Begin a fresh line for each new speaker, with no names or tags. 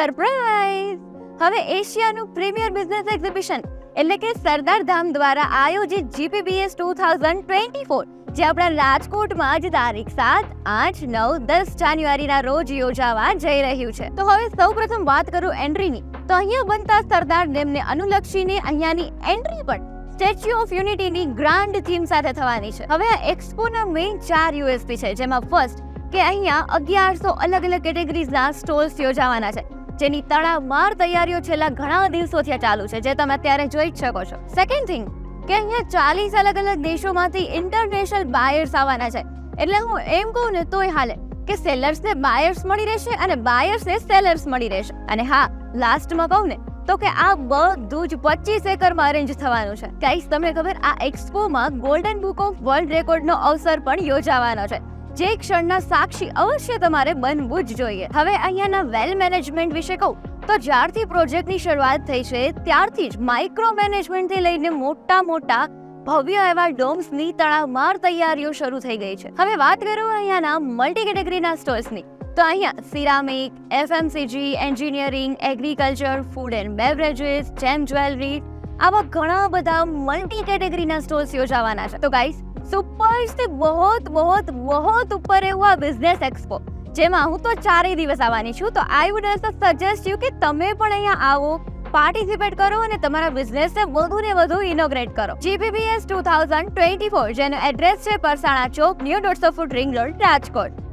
Surprise હવે એશિયાનું premier business exhibition, એટલે કે સરદાર ધામ દ્વારા આયોજિત GPBS two thousand twenty four જે આપણા રાજકોટમાં જ તારીખ સાત, આઠ, નવ, દસ જાન્યુઆરીના રોજ યોજાવા જઈ રહ્યું છે. તો હવે સૌ પ્રથમ વાત કરું એન્ટ્રીની. તો અહીંયા બનતા સરદાર ડેમને અનુલક્ષીને અહીંયાની એન્ટ્રી પણ સ્ટેચ્યુ ઓફ યુનિટીની ગ્રાન્ડ થીમ સાથે થવાની છે. હવે આ એક્સપોના મેઇન ચાર યુએસપી છે, જેમાં ફર્સ્ટ કે અહીંયા અગિયારસો અલગ અલગ કેટેગરીઝના સ્ટોલ્સ યોજાવાના છે. જેની તડામાર તૈયારીઓ છેલ્લા ઘણા દિવસોથી ચાલુ છે, જે તમે અત્યારે જોઈ જ શકો છો. સેકન્ડ થિંગ કે અહીંયા ચાલીસ અલગ અલગ દેશોમાંથી ઇન્ટરનેશનલ બાયર્સ આવવાના છે. એટલે હું એમ કહું ને તોય હાલે, કે સેલર્સને બાયર્સ મળી રહેશે અને બાયર્સને સેલર્સ મળી રહેશે. અને હા લાસ્ટમાં કહું ને, તો કે આ બધું જ પચીસ એકરમાં અરેન્જ થવાનું છે. ગાઈસ તમને ખબર આ એક્સપોમાં ગોલ્ડન બુક ઓફ વર્લ્ડ રેકોર્ડનો અવસર પણ યોજાવાનો છે. જે ક્ષણના સાક્ષી અવશ્ય તમારે બનવું જ જોઈએ. હવે અહીંયાના વેલ મેનેજમેન્ટ વિશે કહું. તો જ્યારથી પ્રોજેક્ટની શરૂઆત થઈ છે, ત્યારથી જ માઇક્રો મેનેજમેન્ટથી લઈને મોટા મોટા ભવ્ય એવા ડોમ્સની તડામાર તૈયારીઓ શરૂ થઈ ગઈ છે. હવે વાત કરું અહીંયાના મલ્ટી કેટેગરીના સ્ટોર્સની. તો અહીંયા ceramic, FMCG, engineering, agriculture, food and beverages, જેમ જ્વેલરી આવા ઘણા બધા મલ્ટી કેટેગરીના સ્ટોર્સ યોજાવાના છે. તો ગાઈસ સુપર છે બહોત બહોત બહોત ઉપર એવું આ બિઝનેસ એક્સપો જેમાં હું તો ચારેય દિવસ આવવાની છું. તો I would also suggest you કે તમે પણ અહીંયા આવો પાર્ટિસિપેટ કરો અને તમારા બિઝનેસને વધુ ને વધુ ઇનોગ્રેટ કરો. GPBS two thousand twenty four જેનો એડ્રેસ છે પરસાણા ચોક ન્યૂ દોઢસો ફૂટ રિંગ રોડ રાજકોટ.